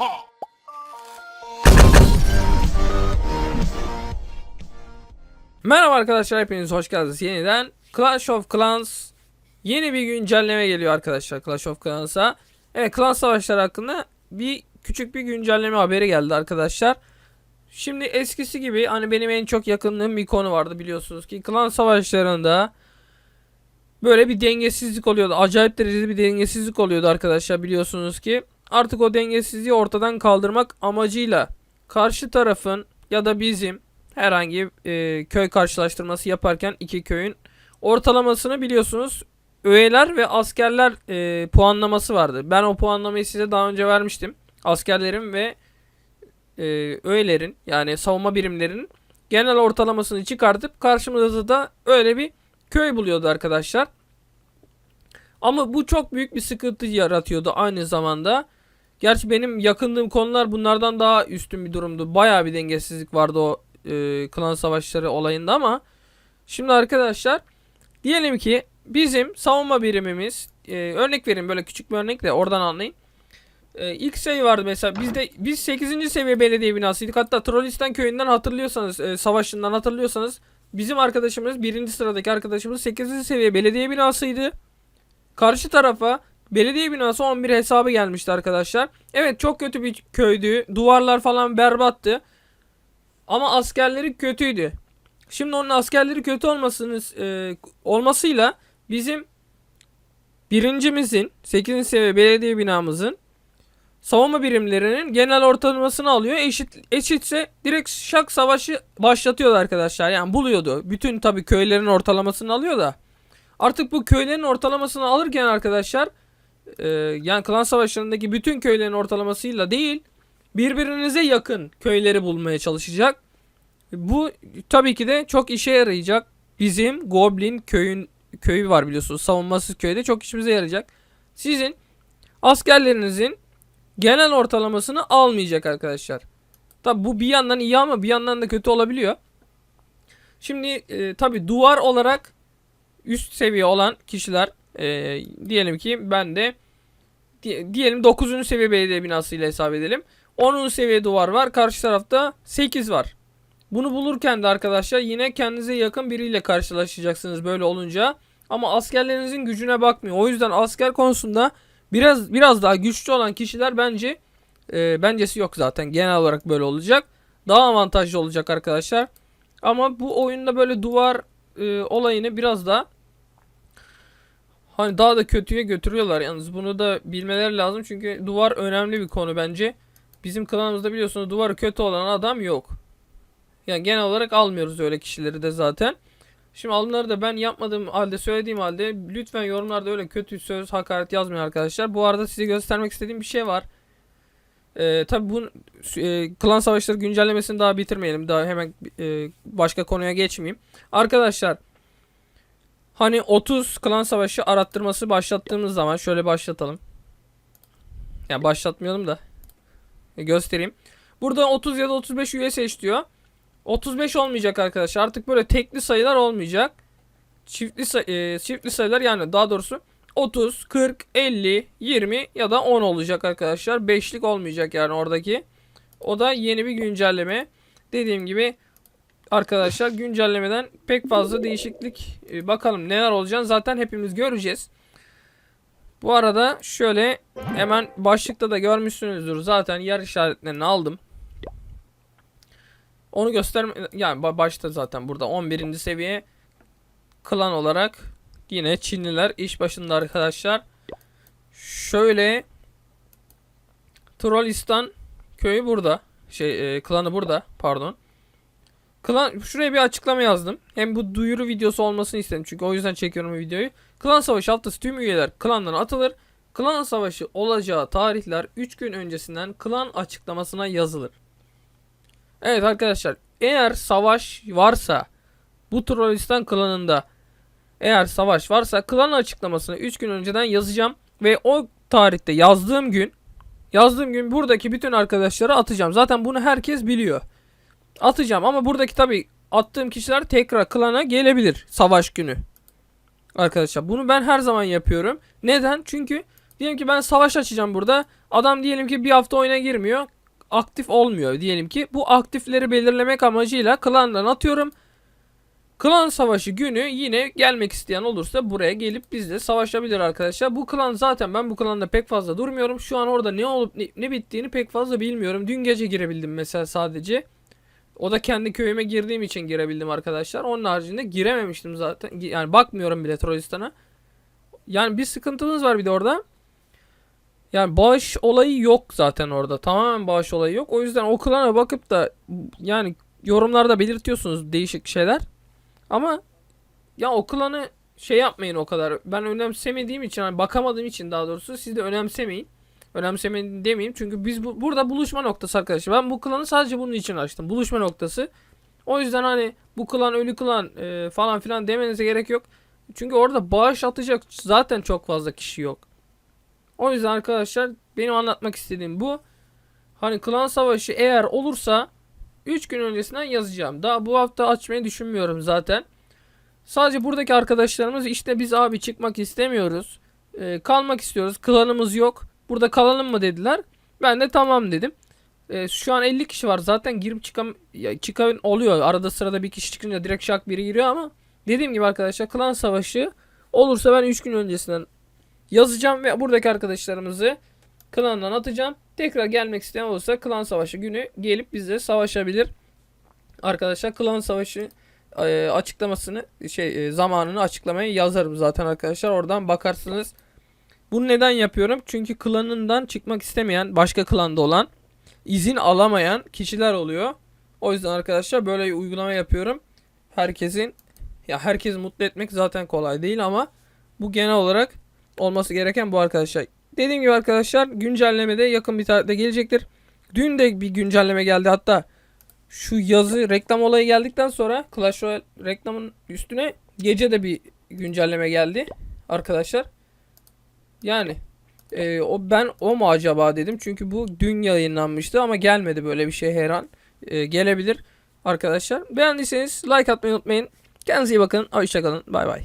Merhaba arkadaşlar hepiniz hoş geldiniz yeniden. Clash of Clans yeni bir güncelleme geliyor arkadaşlar Clash of Clans'a. Evet klan savaşları hakkında bir küçük bir güncelleme haberi geldi arkadaşlar. Şimdi eskisi gibi hani benim en çok yakınlığım bir konu vardı biliyorsunuz ki klan savaşlarında böyle bir dengesizlik oluyordu. Acayip derecede bir dengesizlik oluyordu arkadaşlar biliyorsunuz ki Artık o dengesizliği ortadan kaldırmak amacıyla karşı tarafın ya da bizim herhangi e, köy karşılaştırması yaparken iki köyün ortalamasını biliyorsunuz öğeler ve askerler e, puanlaması vardı. Ben o puanlamayı size daha önce vermiştim. Askerlerin ve e, öğelerin yani savunma birimlerinin genel ortalamasını çıkartıp karşımızda da öyle bir köy buluyordu arkadaşlar. Ama bu çok büyük bir sıkıntı yaratıyordu aynı zamanda. Gerçi benim yakındığım konular bunlardan daha üstün bir durumdu. Bayağı bir dengesizlik vardı o e, klan savaşları olayında ama şimdi arkadaşlar diyelim ki bizim savunma birimimiz e, örnek vereyim böyle küçük bir örnek de oradan anlayın. E, ilk şey vardı mesela bizde biz 8. seviye belediye binasıydık. Hatta Trollistan köyünden hatırlıyorsanız e, savaşından hatırlıyorsanız bizim arkadaşımız birinci sıradaki arkadaşımız 8. seviye belediye binasıydı. Karşı tarafa belediye binası 11 hesabı gelmişti arkadaşlar. Evet çok kötü bir köydü. Duvarlar falan berbattı. Ama askerleri kötüydü. Şimdi onun askerleri kötü olmasını e, olmasıyla bizim birincimizin 8. seviye belediye binamızın savunma birimlerinin genel ortalamasını alıyor. Eşit eşitse direkt şak savaşı başlatıyordu arkadaşlar. Yani buluyordu. Bütün tabii köylerin ortalamasını alıyor da. Artık bu köylerin ortalamasını alırken arkadaşlar e, yani klan savaşlarındaki bütün köylerin ortalamasıyla değil birbirinize yakın köyleri bulmaya çalışacak. Bu tabii ki de çok işe yarayacak. Bizim Goblin köyün köyü var biliyorsunuz. Savunmasız köyde çok işimize yarayacak. Sizin askerlerinizin genel ortalamasını almayacak arkadaşlar. Tabi bu bir yandan iyi ama bir yandan da kötü olabiliyor. Şimdi e, tabi duvar olarak üst seviye olan kişiler e, diyelim ki ben de diyelim 9. seviye belediye binası ile hesap edelim. 10. seviye duvar var. Karşı tarafta 8 var. Bunu bulurken de arkadaşlar yine kendinize yakın biriyle karşılaşacaksınız böyle olunca. Ama askerlerinizin gücüne bakmıyor. O yüzden asker konusunda biraz biraz daha güçlü olan kişiler bence e, bencesi yok zaten. Genel olarak böyle olacak. Daha avantajlı olacak arkadaşlar. Ama bu oyunda böyle duvar e, olayını biraz da hani daha da kötüye götürüyorlar yalnız bunu da bilmeleri lazım çünkü duvar önemli bir konu bence. Bizim klanımızda biliyorsunuz duvarı kötü olan adam yok. Yani genel olarak almıyoruz öyle kişileri de zaten. Şimdi alımları da ben yapmadığım halde söylediğim halde lütfen yorumlarda öyle kötü söz hakaret yazmayın arkadaşlar. Bu arada size göstermek istediğim bir şey var. Ee, tabi bu e, klan savaşları güncellemesini daha bitirmeyelim. Daha hemen e, başka konuya geçmeyeyim. Arkadaşlar hani 30 klan savaşı arattırması başlattığımız zaman şöyle başlatalım. Yani başlatmayalım da E, göstereyim. Burada 30 ya da 35 üye seç diyor. 35 olmayacak arkadaşlar. Artık böyle tekli sayılar olmayacak. Çiftli say- e, çiftli sayılar yani daha doğrusu 30, 40, 50, 20 ya da 10 olacak arkadaşlar. Beşlik olmayacak yani oradaki. O da yeni bir güncelleme. Dediğim gibi arkadaşlar güncellemeden pek fazla değişiklik e, bakalım neler olacağını zaten hepimiz göreceğiz. Bu arada şöyle hemen başlıkta da görmüşsünüzdür. Zaten yer işaretlerini aldım. Onu gösterme yani ba- başta zaten burada 11. seviye klan olarak yine Çinliler iş başında arkadaşlar. Şöyle Trollistan köyü burada. Şey e, klanı burada pardon. Klan şuraya bir açıklama yazdım. Hem bu duyuru videosu olmasını istedim çünkü o yüzden çekiyorum bu videoyu. Klan savaşı haftası tüm üyeler klandan atılır. Klan savaşı olacağı tarihler 3 gün öncesinden klan açıklamasına yazılır. Evet arkadaşlar eğer savaş varsa bu Trollistan klanında eğer savaş varsa klan açıklamasını 3 gün önceden yazacağım ve o tarihte yazdığım gün yazdığım gün buradaki bütün arkadaşları atacağım. Zaten bunu herkes biliyor. Atacağım ama buradaki tabi attığım kişiler tekrar klana gelebilir savaş günü. Arkadaşlar bunu ben her zaman yapıyorum. Neden? Çünkü Diyelim ki ben savaş açacağım burada. Adam diyelim ki bir hafta oyuna girmiyor. Aktif olmuyor diyelim ki. Bu aktifleri belirlemek amacıyla klandan atıyorum. Klan savaşı günü yine gelmek isteyen olursa buraya gelip bizle savaşabilir arkadaşlar. Bu klan zaten ben bu klanda pek fazla durmuyorum. Şu an orada ne olup ne, ne bittiğini pek fazla bilmiyorum. Dün gece girebildim mesela sadece. O da kendi köyüme girdiğim için girebildim arkadaşlar. Onun haricinde girememiştim zaten. Yani bakmıyorum bile Trolistan'a. Yani bir sıkıntımız var bir de orada. Yani bağış olayı yok zaten orada. Tamamen bağış olayı yok. O yüzden o klana bakıp da yani yorumlarda belirtiyorsunuz değişik şeyler. Ama ya o klanı şey yapmayın o kadar. Ben önemsemediğim için hani bakamadığım için daha doğrusu siz de önemsemeyin. Önemsemeyin demeyeyim çünkü biz bu, burada buluşma noktası arkadaşlar. Ben bu klanı sadece bunun için açtım. Buluşma noktası. O yüzden hani bu klan ölü klan e, falan filan demenize gerek yok. Çünkü orada bağış atacak zaten çok fazla kişi yok. O yüzden arkadaşlar benim anlatmak istediğim bu. Hani klan savaşı eğer olursa 3 gün öncesinden yazacağım. Daha bu hafta açmayı düşünmüyorum zaten. Sadece buradaki arkadaşlarımız işte biz abi çıkmak istemiyoruz. Ee, kalmak istiyoruz. Klanımız yok. Burada kalalım mı dediler. Ben de tamam dedim. Ee, şu an 50 kişi var. Zaten girip çıkan çıkan oluyor. Arada sırada bir kişi çıkınca direkt şak biri giriyor ama dediğim gibi arkadaşlar klan savaşı olursa ben 3 gün öncesinden yazacağım ve buradaki arkadaşlarımızı klandan atacağım. Tekrar gelmek isteyen olursa klan savaşı günü gelip bizle savaşabilir. Arkadaşlar klan savaşı e, açıklamasını şey e, zamanını açıklamaya yazarım zaten arkadaşlar. Oradan bakarsınız. Bunu neden yapıyorum? Çünkü klanından çıkmak istemeyen, başka klanda olan, izin alamayan kişiler oluyor. O yüzden arkadaşlar böyle bir uygulama yapıyorum. Herkesin ya herkesi mutlu etmek zaten kolay değil ama bu genel olarak olması gereken bu arkadaşlar. Dediğim gibi arkadaşlar güncelleme de yakın bir tarihte gelecektir. Dün de bir güncelleme geldi hatta şu yazı reklam olayı geldikten sonra Clash Royale reklamın üstüne gece de bir güncelleme geldi arkadaşlar. Yani e, o ben o mu acaba dedim çünkü bu dün yayınlanmıştı ama gelmedi böyle bir şey her an. E, gelebilir arkadaşlar. Beğendiyseniz like atmayı unutmayın. Kendinize iyi bakın. Hoşçakalın. Bay bay.